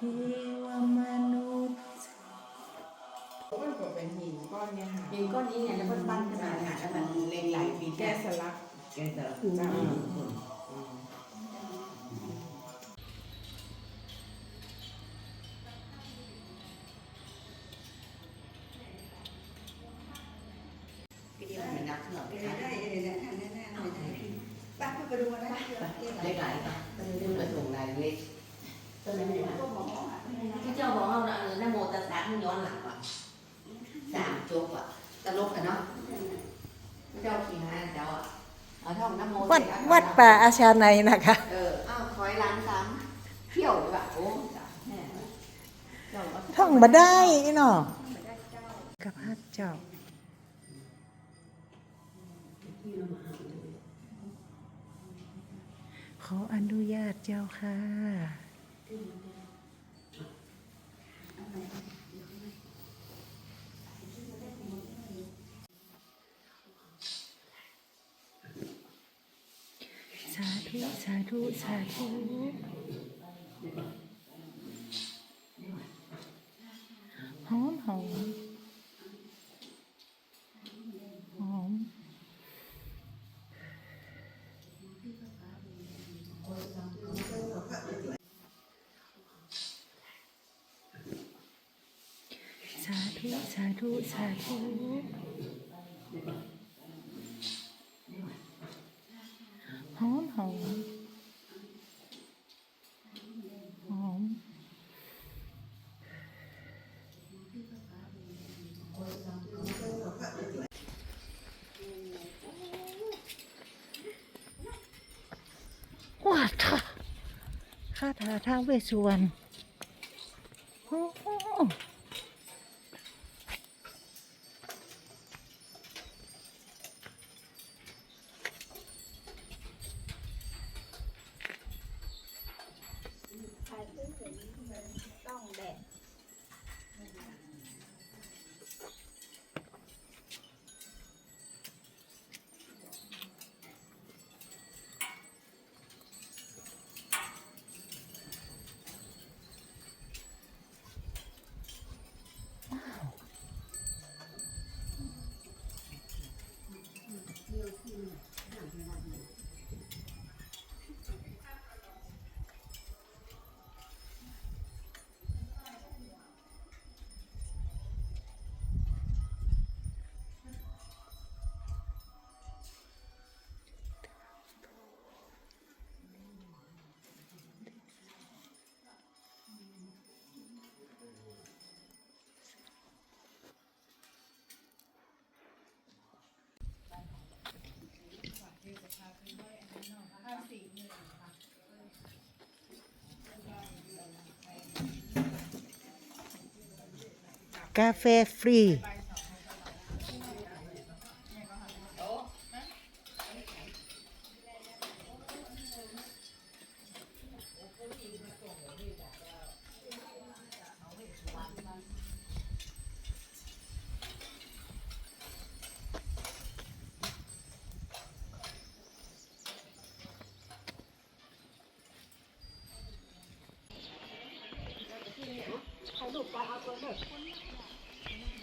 เทวมนุษย์มันก็เป็นหินก้อนเนี่ยค่ะหินก้อนนี้เนี่ยแล้วมันปั้นขนาดนี้แล้วมันเหล็กไหลปีแก้สลักแกจะจ้า ไปดูนะเล็กหลายปะมันจะมาส่งรายเล็กตัวนี้เนี่ยที่เจ้าบอกเอาน่ะเออนโมตัสสะมันย้อนหลังว่ะสามจบอะตลกกันเนาะเจ้าขี่ห้าเจ้าอะเอาท่องน้ำโมวัดวัดป่าอาชาในนะคะ เอออ้าวถอยหลังสามเที่ยวดีกว่าโอ้จ้ะแม่เจ้าท่องมาได้เนาะกับพระเจ้า ออนุญาตเจ้าค่ะ สาธุ สาธุ สาธุหอมหอม ธุสาธุสาธุหอมหอมหอมว้าท่าข้าทาท้าเวสสุวรรณ กาแฟฟรี ถ่ายรูปไปเอาตัวเด็ก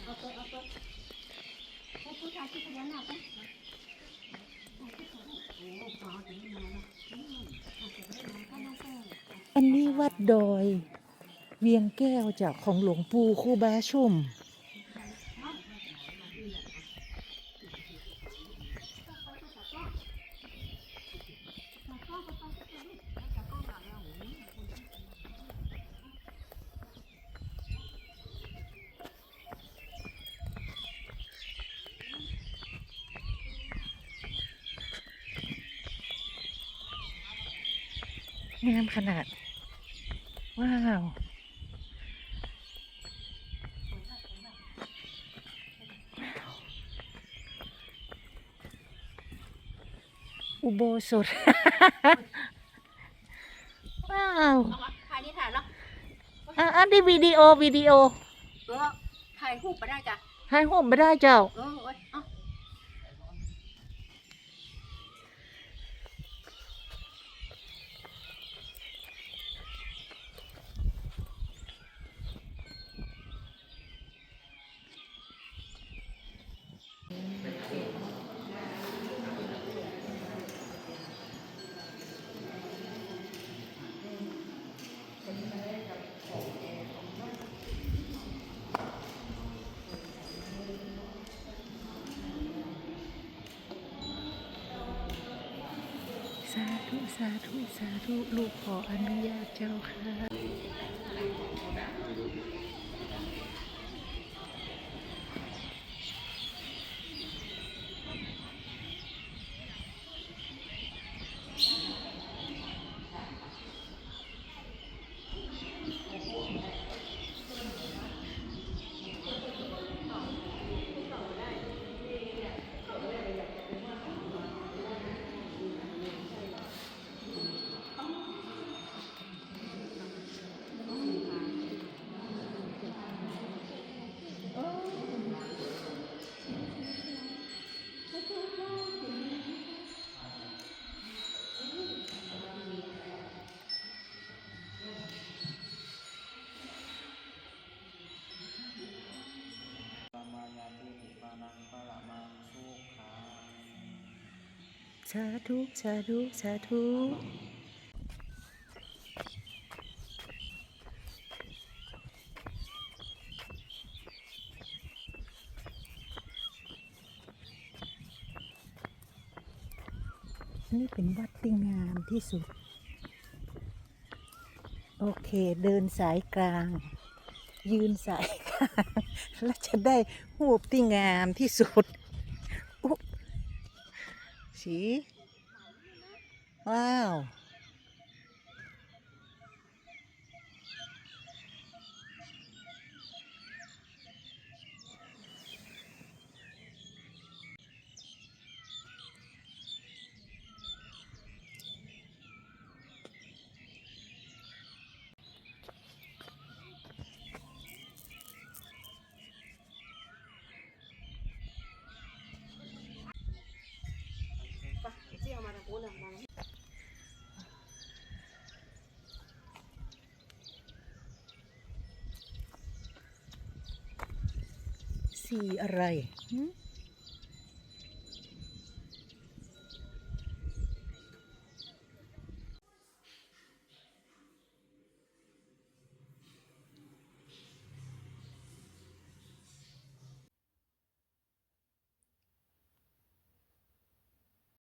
อันนี้วัดดอย เวียงแก้วจากของหลวงปู่ครูบาชุ่ม งามขนาด ว้าวอุโบสถ ว้าวถ่ายนี่ถ่ายเนาะอะอันนี้วิดีโอวิดีโอ เออถ่ายรูปไปได้จ้ะให้ห่มไม่ได้เจ้า เออ สาธุสาธุลูกขออนุญาตเจ้าค่ะาธุสาธุสาธุนี่เป็นวัดที่งามที่สุด โอเคเดินสายกลาง ยืนสายกลาง แล้วจะได้หูปที่งามที่สุด สีว้ สีอะไร